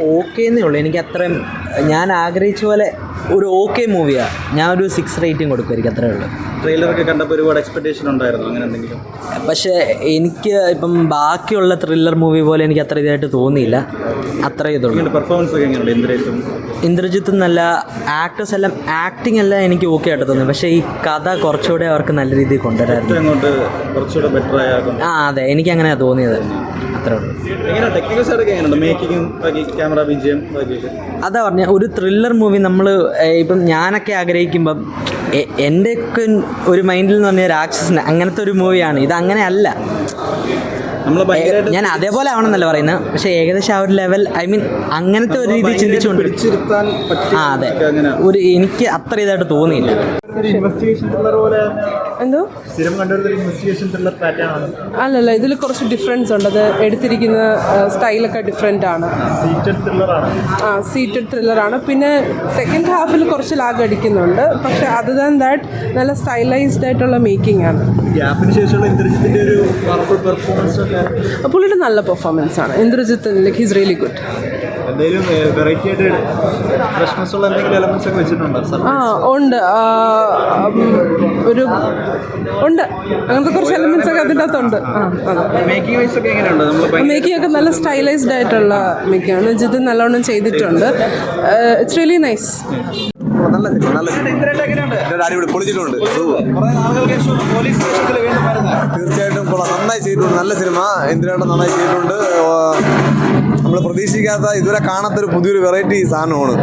Okay എന്നേ ഉള്ളൂ. എനിക്ക് അത്രയും ഞാൻ ആഗ്രഹിച്ച പോലെ ഒരു ഓക്കെ മൂവിയാണ് ഞാൻ ഒരു സിക്സ് റേറ്റിംഗ് കൊടുക്കുമായിരിക്കും അത്രേ ഉള്ളൂ. ട്രെയിലറൊക്കെ കണ്ടപ്പോൾ ഒരുപാട് എക്സ്പെക്ടേഷൻ ഉണ്ടായിരുന്നു അങ്ങനെ എന്തെങ്കിലും? പക്ഷേ എനിക്ക് ഇപ്പം ബാക്കിയുള്ള ത്രില്ലർ മൂവി പോലെ എനിക്ക് അത്ര ഇതായിട്ട് തോന്നിയില്ല. അത്ര ഇതുള്ളൂ. പെർഫോമൻസ് ഒക്കെ എങ്ങനെയുണ്ട് ഇന്ദ്രജിത്തും? ഇന്ദ്രജിത്ത് നല്ല ആക്ടേഴ്സ് എല്ലാം ആക്ടിങ് എല്ലാം എനിക്ക് ഓക്കെ ആയിട്ട് തോന്നി. പക്ഷേ ഈ കഥ കുറച്ചുകൂടെ അവർക്ക് നല്ല രീതിയിൽ കൊണ്ടുവരായിരുന്നു അങ്ങോട്ട് കുറച്ചുകൂടെ ബെറ്റർ ആ അതെ. എനിക്ക് അങ്ങനെയാണ് തോന്നിയത്. അത്രേ ഉള്ളൂ. എങ്ങനെ ടെക്നിക്കൽ സൈഡൊക്കെ എങ്ങനെയുണ്ട്? മേക്കിങ്ങും ബാക്കി ക്യാമറ വിജയം അതാ പറഞ്ഞ ഒരു ത്രില്ലർ മൂവി നമ്മൾ ഇപ്പം ഞാനൊക്കെ ആഗ്രഹിക്കുമ്പം എന്റെയൊക്കെ ഒരു മൈൻഡിൽ എന്ന് പറഞ്ഞാൽ രാക്ഷസന് അങ്ങനത്തെ ഒരു മൂവിയാണ്. ഇത് അങ്ങനെ അല്ല. ഞാൻ അതേപോലെ ആവണമെന്നല്ല പറയുന്നത്. പക്ഷേ ഏകദേശം ആ ഒരു ലെവൽ ഐ മീൻ അങ്ങനത്തെ ഒരു രീതി ചിന്തിച്ചുകൊണ്ട് ആ അതെ. ഒരു എനിക്ക് അത്ര ഇതായിട്ട് തോന്നിയില്ല. എന്തോ? അല്ലല്ല ഇതിൽ കുറച്ച് ഡിഫറൻസ് ഉണ്ട്. അത് എടുത്തിരിക്കുന്ന സ്റ്റൈലൊക്കെ ഡിഫറെന്റ് ആണ്. ആ സീറ്റഡ് ത്രില്ലറാണ് പിന്നെ സെക്കൻഡ് ഹാഫിൽ കുറച്ച് ലാഗ് അടിക്കുന്നുണ്ട്. പക്ഷെ അത് ദാൻ ദാറ്റ് നല്ല സ്റ്റൈലൈസ്ഡ് ആയിട്ടുള്ള മേക്കിംഗ് ആണ്. പുള്ളിയുടെ നല്ല പെർഫോമൻസ് ആണ്. Indrajith like his really good എന്തെങ്കിലും വെറൈറ്റി ആയിട്ട് ഫ്രഷ്നെസ് ഉള്ള എന്തെങ്കിലും എലമെന്റ്സ് ഒക്കെ വെച്ചിട്ടുണ്ടോ? ആ ഉണ്ട്. ഒരു ഉണ്ട്. അങ്ങനത്തെ കുറച്ച് എലമെന്റ്സ് ഒക്കെ അതിന്റെ അകത്തുണ്ട് മേക്കിംഗ് വൈസ് ഒക്കെ എങ്ങനെയുണ്ട്? നമ്മൾ മേക്കിംഗ് ഒക്കെ നല്ല സ്റ്റൈലൈസ്ഡ് ആയിട്ടുള്ള മേക്കിംഗ് ആണ്. ജിത് നല്ലോണം ചെയ്തിട്ടുണ്ട്. ഇറ്റ്സ് റിയലി നൈസ് നല്ല നല്ല അടിപൊളി. പൊളിച്ചിട്ടുണ്ട്. തീർച്ചയായിട്ടും നന്നായി ചെയ്തിട്ടുണ്ട് നല്ല സിനിമ. എന്തിനായിട്ട് നന്നായി ചെയ്തിട്ടുണ്ട്. പ്രതീക്ഷിക്കാത്ത ഇതുവരെ കാണാത്തൊരു പുതിയൊരു വെറൈറ്റി സാധനമാണ്.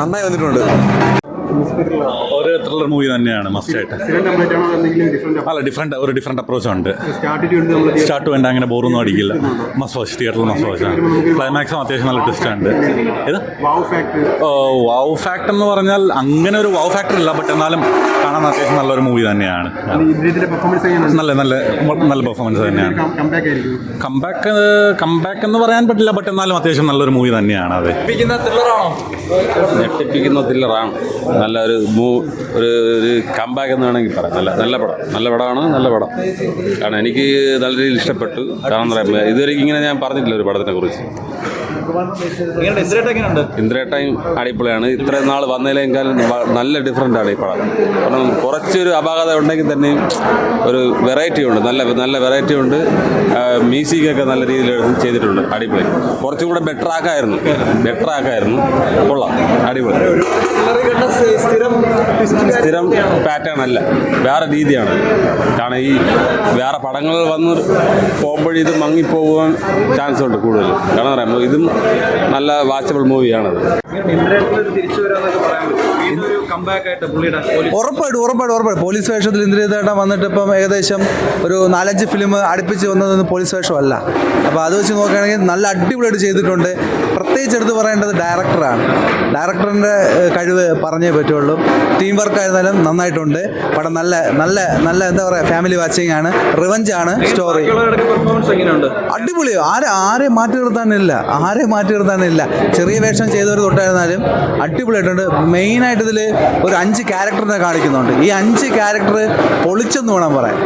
നന്നായി വന്നിട്ടുണ്ട്. ഒരു ത്രില്ലർ മൂവി തന്നെയാണ് മസ്റ്റ് ആയിട്ട്. അല്ല ഡിഫറെന്റ് ഒരു ഡിഫറെന്റ് അപ്രോച്ച് ഉണ്ട്. സ്റ്റാർട്ട് വേണ്ട അങ്ങനെ ബോറൊന്നും അടിക്കില്ല. മസ്റ്റ് വാച്ച് തിയേറ്ററിൽ മസ്റ്റ് വാച്ച് ക്ലൈമാക്സും അത്യാവശ്യം നല്ല ട്വിസ്റ്റ് ഉണ്ട്. ഇത് വാവ് ഫാക്ട് എന്ന് പറഞ്ഞാൽ അങ്ങനെ ഒരു വാവ് ഫാക്ടർ ഇല്ല ബട്ട് എന്നാലും കാണാൻ അത്യാവശ്യം നല്ലൊരു മൂവി തന്നെയാണ്. നല്ല നല്ല നല്ല പെർഫോമൻസ് തന്നെയാണ്. കംബാക്ക് കംബാക്ക് എന്ന് പറയാൻ പറ്റില്ല ബട്ട് എന്നാലും അത്യാവശ്യം നല്ലൊരു മൂവി തന്നെയാണ് അതെ. ഞെട്ടിപ്പിക്കുന്ന ത്രില്ലറാണ് നല്ല ഒരു മൂ ഒരു ഒരു കമ്പാക്ക് എന്ന് വേണമെങ്കിൽ പറയാം. നല്ല നല്ല പടം. നല്ല പടമാണ് നല്ല പടം. കാരണം എനിക്ക് നല്ല രീതിയിൽ ഇഷ്ടപ്പെട്ടു. കാരണം ഇതുവരെ ഇങ്ങനെ ഞാൻ പറഞ്ഞിട്ടില്ല ഒരു പടത്തിനെ കുറിച്ച്. ഇന്ദ്രേട്ടയും അടിപൊളിയാണ്. ഇത്ര നാൾ വന്നതിലേക്കാൾ നല്ല ഡിഫറെന്റ് ആണ് ഈ കാരണം കുറച്ചൊരു അപാകത ഉണ്ടെങ്കിൽ തന്നെയും ഒരു വെറൈറ്റി ഉണ്ട്. നല്ല നല്ല വെറൈറ്റി ഉണ്ട്. മ്യൂസിക്കൊക്കെ നല്ല രീതിയിൽ ചെയ്തിട്ടുണ്ട്. അടിപൊളി. കുറച്ചും കൂടെ ബെറ്റർ ആക്കായിരുന്നു. ബെറ്റർ ആക്കായിരുന്നു. കൊള്ളാം. അടിപൊളി. സ്ഥിരം പാറ്റേൺ അല്ല. വേറെ രീതിയാണ്. കാരണം ഈ വേറെ പടങ്ങൾ വന്ന് പോകുമ്പോഴേ ഇത് മങ്ങിപ്പോകാൻ ചാൻസ് ഉണ്ട് കൂടുതൽ. കാരണം ഇതും നല്ല വാച്ചബിൾ മൂവിയാണത് ഉറപ്പായിട്ടും ഉറപ്പായിട്ടും ഉറപ്പായിട്ടും. പോലീസ് വേഷത്തിൽ ഇന്ദ്രിയതേട്ടൻ വന്നിട്ട് ഇപ്പം ഏകദേശം ഒരു നാലഞ്ച് ഫിലിം അടുപ്പിച്ച് വന്നതൊന്നും പോലീസ് വേഷമല്ല. അപ്പോൾ അത് വെച്ച് നോക്കുകയാണെങ്കിൽ നല്ല അടിപൊളിയായിട്ട് ചെയ്തിട്ടുണ്ട്. പ്രത്യേകിച്ച് എടുത്തു പറയേണ്ടത് ഡയറക്ടറാണ്. ഡയറക്ടറിന്റെ കഴിവ് പറഞ്ഞേ പറ്റുള്ളൂ. ടീം വർക്ക് ആയിരുന്നാലും നന്നായിട്ടുണ്ട്. പടം നല്ല നല്ല നല്ല എന്താ പറയുക ഫാമിലി വാച്ചിങ് ആണ്. റിവഞ്ച് ആണ് സ്റ്റോറി അടിപൊളി ആരെ ആരെ മാറ്റി നിർത്താനില്ല. ആരെ മാറ്റി നിർത്താനില്ല. ചെറിയ വേഷം ചെയ്തവർ തൊട്ടായിരുന്നാലും അടിപൊളിയായിട്ടുണ്ട്. മെയിനായിട്ട് ഇതിൽ ഒരു അഞ്ച് ക്യാരക്ടറിനെ കാണിക്കുന്നുണ്ട്. ഈ അഞ്ച് ക്യാരക്ടർ പൊളിച്ചെന്ന് വേണം പറയാൻ.